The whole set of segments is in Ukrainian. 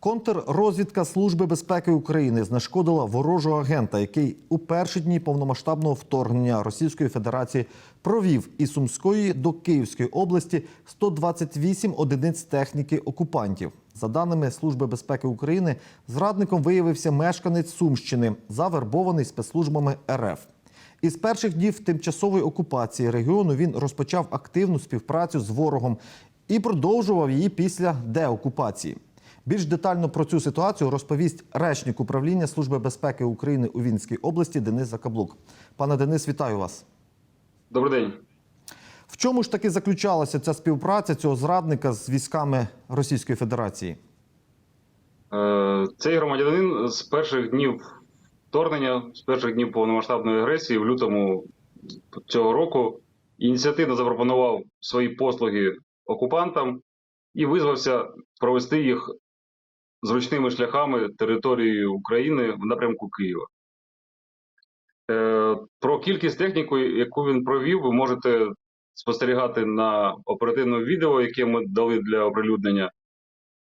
Контррозвідка Служби безпеки України знешкодила ворожого агента, який у перші дні повномасштабного вторгнення Російської Федерації провів із Сумської до Київської області 128 одиниць техніки окупантів. За даними Служби безпеки України, зрадником виявився мешканець Сумщини, завербований спецслужбами РФ. Із перших днів тимчасової окупації регіону він розпочав активну співпрацю з ворогом і продовжував її після деокупації. Більш детально про цю ситуацію розповість речник управління Служби безпеки України у Вінській області Денис Закаблук. Пане Денис, вітаю вас. Добрий день. В чому ж таки заключалася ця співпраця цього зрадника з військами Російської Федерації? Е, Цей громадянин з перших днів вторгнення, з перших днів повномасштабної агресії в лютому цього року ініціативно запропонував свої послуги окупантам і визвався провести їх зручними шляхами територією України в напрямку Києва. Е, Про кількість техніку, яку він провів, ви можете спостерігати на оперативному відео, яке ми дали для оприлюднення.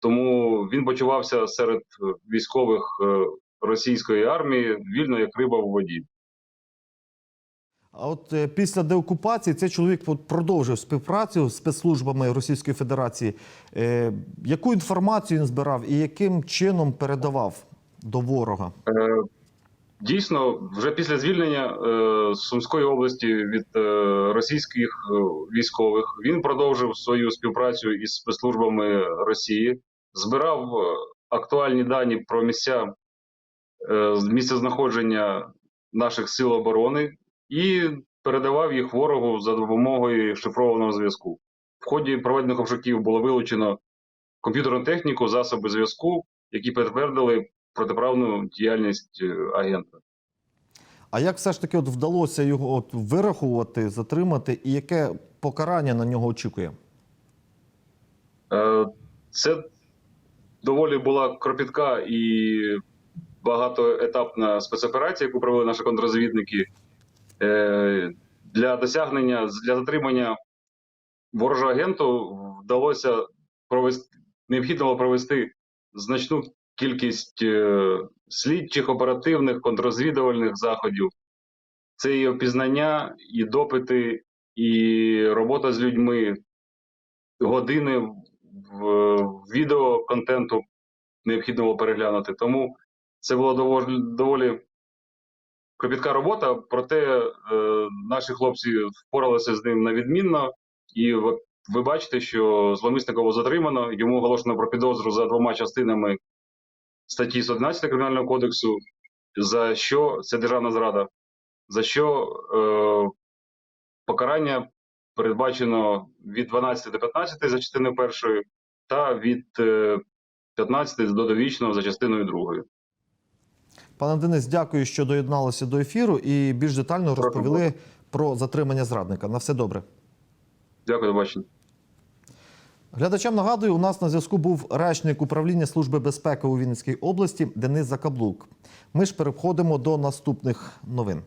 Тому він почувався серед військових е, російської армії вільно як риба в воді. А от е, після деокупації цей чоловік продовжив співпрацю з спецслужбами Російської Федерації. Е, яку інформацію він збирав і яким чином передавав до ворога? Е, Дійсно, вже після звільнення Сумської області від російських військових він продовжив свою співпрацю із спецслужбами Росії, збирав актуальні дані про місця місце знаходження наших сил оборони і передавав їх ворогу за допомогою шифрованого зв'язку. В ході проведених обшуків було вилучено комп'ютерну техніку, засоби зв'язку, які підтвердили протиправну діяльність е, агента. А як все ж таки от вдалося його от вирахувати, затримати, і яке покарання на нього очікує? Е, Це доволі була кропітка і багатоетапна спецоперація, яку провели наші контррозвідники. Е, Для досягнення, для затримання ворожого агенту вдалося провести, необхідно було провести значну кількість е, слідчих, оперативних, контррозвідувальних заходів. Це і опізнання, і допити, і робота з людьми, години в відео контенту необхідно було переглянути. Тому це доволі, доволі кропітка робота, проте е, наші хлопці впоралися з ним на відмінно, і ви, бачите, що зловмисника затримано, йому оголошено про підозру за двома частинами статті 111 Кримінального кодексу, за що це державна зрада, за що е, покарання передбачено від 12 до 15 за частиною першої, та від е, 15 до довічного за частиною другою. Пане Денис, дякую, що доєдналися до ефіру і більш детально розповіли про затримання зрадника. На все добре. Дякую, до бачення. Глядачам нагадую, у нас на зв'язку був речник управління Служби безпеки у Вінницькій області Денис Закаблук. Ми ж переходимо до наступних новин.